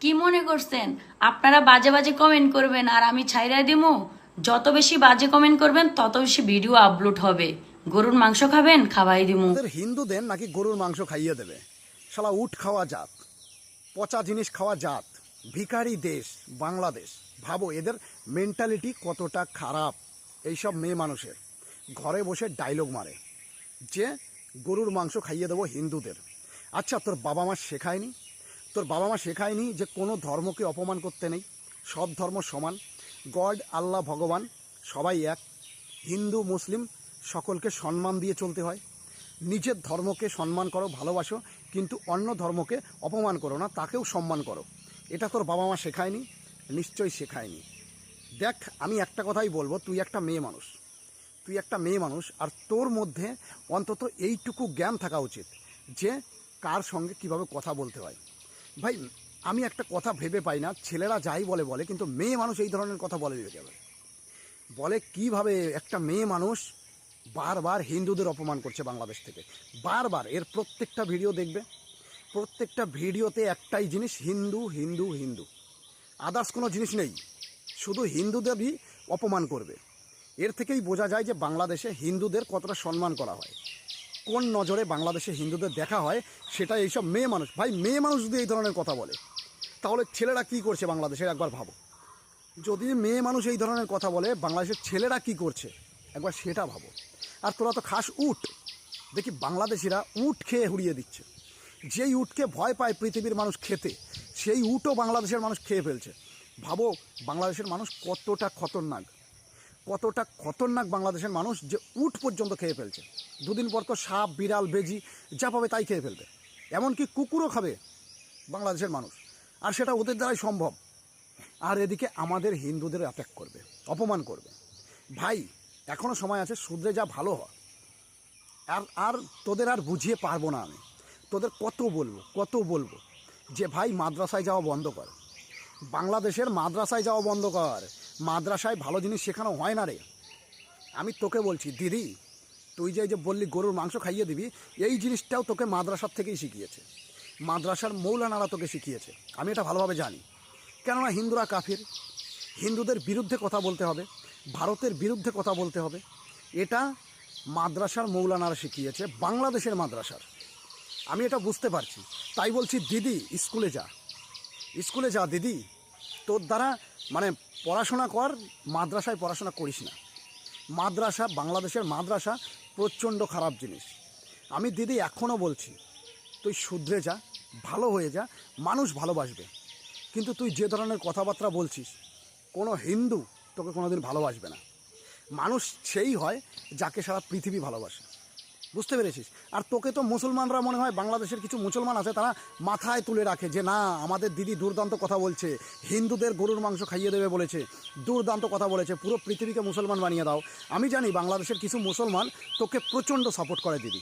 কি মনে করছেন? আপনারা বাজে বাজে কমেন্ট করবেন আর আমি ছাইরা দিমু। যত বেশি বাজে কমেন্ট করবেন, তত বেশি ভিডিও আপলোড হবে। গরুর মাংস খাবেন, খাওয়াই দিমু। হিন্দুদের নাকি গরুর মাংস খাইয়ে দেবে? শালা উট খাওয়া জাত, পচা জিনিস খাওয়া জাত, ভিখারি দেশ, বাংলাদেশ। ভাবো, এদের মেন্টালিটি কতটা খারাপ? এইসব মেয়ে মানুষের। ঘরে বসে ডায়লগ মারে। যে গরুর মাংস খাইয়ে দেবো হিন্দুদের। আচ্ছা তোর বাবা মা শেখায়নি? তোর বাবা মা শেখায়নি যে কোনো ধর্মকে অপমান করতে নেই। সব ধর্ম সমান। গড, আল্লাহ, ভগবান সবাই এক। হিন্দু, মুসলিম সকলকে সম্মান দিয়ে চলতে হয়। নিজের ধর্মকে সম্মান করো, ভালোবাসো, কিন্তু অন্য ধর্মকে অপমান করো না, তাকেও সম্মান করো। এটা তোর বাবা মা শেখায়নি, নিশ্চয়ই শেখায়নি। দেখ, আমি একটা কথাই বলব, তুই একটা মেয়ে মানুষ। তুই একটা মেয়ে মানুষ, আর তোর মধ্যে অন্তত এইটুকু জ্ঞান থাকা উচিত যে কার সঙ্গে কীভাবে কথা বলতে হয়। ভাই, আমি একটা কথা ভেবে পাই না, ছেলেরা যাই বলে বলে, কিন্তু মেয়ে মানুষ এই ধরনের কথা বলে যাবে বলে কীভাবে একটা মেয়ে মানুষ বারবার হিন্দুদের অপমান করছে বাংলাদেশ থেকে? বারবার, এর প্রত্যেকটা ভিডিও দেখবে। প্রত্যেকটা ভিডিওতে একটাই জিনিস, হিন্দু হিন্দু হিন্দু। আদার্স কোনো জিনিস নেই, শুধু হিন্দুদেরই অপমান করবে। এর থেকেই বোঝা যায় যে বাংলাদেশে হিন্দুদের কতটা সম্মান করা হয়। কোন নজরে বাংলাদেশে হিন্দুদের দেখা হয় সেটা এইসব মেয়ে মানুষ। ভাই, মেয়ে মানুষ যদি এই ধরনের কথা বলে, তাহলে ছেলেরা কি করছে বাংলাদেশে? একবার ভাবো। যদি মেয়ে মানুষ এই ধরনের কথা বলে, বাংলাদেশের ছেলেরা কি করছে? একবার সেটা ভাবো। আর তোরা তো খাস উট। দেখি বাংলাদেশিরা উট খেয়ে হুড়িয়ে দিচ্ছে। যেই উটকে ভয় পায় পৃথিবীর মানুষ খেতে, সেই উটও বাংলাদেশের মানুষ খেয়ে ফেলছে। ভাবো, বাংলাদেশের মানুষ কতটা খতরনাক। কতটা খতরনাক বাংলাদেশের মানুষ যে উট পর্যন্ত খেয়ে ফেলছে। দুদিন পর তো সাপ, বিড়াল, বেজি, যা পাবে তাই খেয়ে ফেলবে। এমনকি কুকুরও খাবে বাংলাদেশের মানুষ। আর সেটা ওদের দ্বারাই সম্ভব। আর এদিকে আমাদের হিন্দুদের অ্যাটাক করবে, অপমান করবে। ভাই, এখনও সময় আছে শুধরে যা ভালো হয়। আর আর তোদের আর বুঝিয়ে পারব না আমি। তোদের কত বলব কত বলব? যে ভাই, মাদ্রাসায় যাওয়া বন্ধ কর। বাংলাদেশের মাদ্রাসায় যাওয়া বন্ধ কর। মাদ্রাসায় ভালো জিনিস শেখানো হয় না রে। আমি তোকে বলছি, দিদি, তুই যে যে বললি গরুর মাংস খাইয়ে দিবি, এই জিনিসটাও তোকে মাদ্রাসার থেকেই শিখিয়েছে। মাদ্রাসার মৌলানারা তোকে শিখিয়েছে। আমি এটা ভালোভাবে জানি। কেননা হিন্দুরা কাফির। হিন্দুদের বিরুদ্ধে কথা বলতে হবে। ভারতের বিরুদ্ধে কথা বলতে হবে। এটা মাদ্রাসার মৌলানারা শিখিয়েছে, বাংলাদেশের মাদ্রাসার। আমি এটা বুঝতে পারছি। তাই বলছি, দিদি, স্কুলে যা। স্কুলে যা, দিদি। তোর দ্বারা মানে পড়াশোনা কর, মাদ্রাসায় পড়াশোনা করিস না। মাদ্রাসা বাংলাদেশের মাদ্রাসা প্রচণ্ড খারাপ জিনিস। আমি দিদি এখনও বলছি, তুই শুধরে যা, ভালো হয়ে যা, মানুষ ভালোবাসবে। কিন্তু তুই যে ধরনের কথাবার্তা বলছিস, কোনো হিন্দু তোকে কোনোদিন ভালোবাসবে না। মানুষ সেই হয় যাকে সারা পৃথিবী ভালোবাসে। বুঝতে পেরেছিস? আর তোকে তো মুসলমানরা মনে হয় বাংলাদেশের কিছু মুসলমান আছে, তারা মাথায় তুলে রাখে যে, না, আমাদের দিদি দুর্দান্ত কথা বলছে, হিন্দুদের গরুর মাংস খাইয়ে দেবে বলেছে, দুর্দান্ত কথা বলেছে, পুরো পৃথিবীকে মুসলমান বানিয়ে দাও। আমি জানি বাংলাদেশের কিছু মুসলমান তোকে প্রচণ্ড সাপোর্ট করে দিদি।